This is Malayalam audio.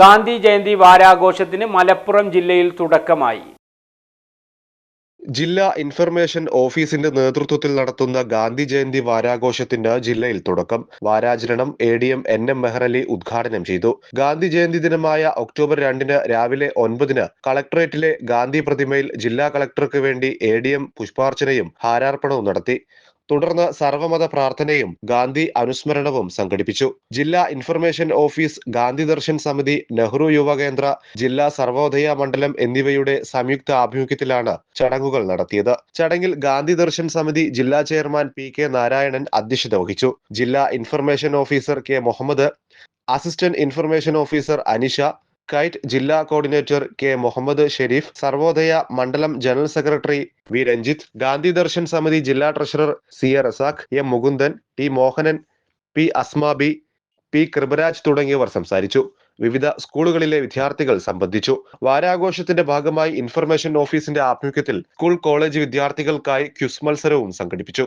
ഗാന്ധി ജയന്തി വാരാഘോഷത്തിന് മലപ്പുറം ജില്ലയിൽ തുടക്കമായി. ജില്ലാ ഇൻഫർമേഷൻ ഓഫീസിന്റെ നേതൃത്വത്തിൽ നടത്തുന്ന ഗാന്ധി ജയന്തി വാരാഘോഷത്തിന് ജില്ലയിൽ തുടക്കം. വാരാചരണം A D M N M Mehrali ഉദ്ഘാടനം ചെയ്തു. ഗാന്ധി ജയന്തി ദിനമായ ഒക്ടോബർ രണ്ടിന് രാവിലെ ഒൻപതിന് കളക്ടറേറ്റിലെ ഗാന്ധി പ്രതിമയിൽ ജില്ലാ കളക്ടർക്ക് വേണ്ടി എ ഡി എം പുഷ്പാർച്ചനയും ഹാരാർപ്പണവും നടത്തി. തുടർന്ന് സർവമത പ്രാർത്ഥനയും ഗാന്ധി അനുസ്മരണവും സംഘടിപ്പിച്ചു. ജില്ലാ ഇൻഫർമേഷൻ ഓഫീസ് ഗാന്ധി ദർശൻ സമിതി നെഹ്റു യുവകേന്ദ്ര ജില്ലാ സർവോദയ മണ്ഡലം എന്നിവയുടെ സംയുക്ത ആഭിമുഖ്യത്തിലാണ് ചടങ്ങുകൾ നടത്തിയത്. ചടങ്ങിൽ ഗാന്ധി ദർശൻ സമിതി ജില്ലാ ചെയർമാൻ പി കെ നാരായണൻ അധ്യക്ഷത വഹിച്ചു. ജില്ലാ information officer K Muhammad assistant information officer Anisha KITE ജില്ലാ കോർഡിനേറ്റർ കെ മുഹമ്മദ് ഷെരീഫ് സർവോദയ മണ്ഡലം general secretary V Ranjith Gandhi Darshan Samiti ജില്ലാ treasurer C A Razak M Mukundan T Mohanan P Asmabi P Kriparaj തുടങ്ങിയവർ സംസാരിച്ചു. വിവിധ സ്കൂളുകളിലെ വിദ്യാർത്ഥികൾ സംബന്ധിച്ചു. വാരാഘോഷത്തിന്റെ ഭാഗമായി ഇൻഫർമേഷൻ ഓഫീസിന്റെ ആഭിമുഖ്യത്തിൽ സ്കൂൾ കോളേജ് വിദ്യാർത്ഥികൾക്കായി ക്യുസ് മത്സരവും സംഘടിപ്പിച്ചു.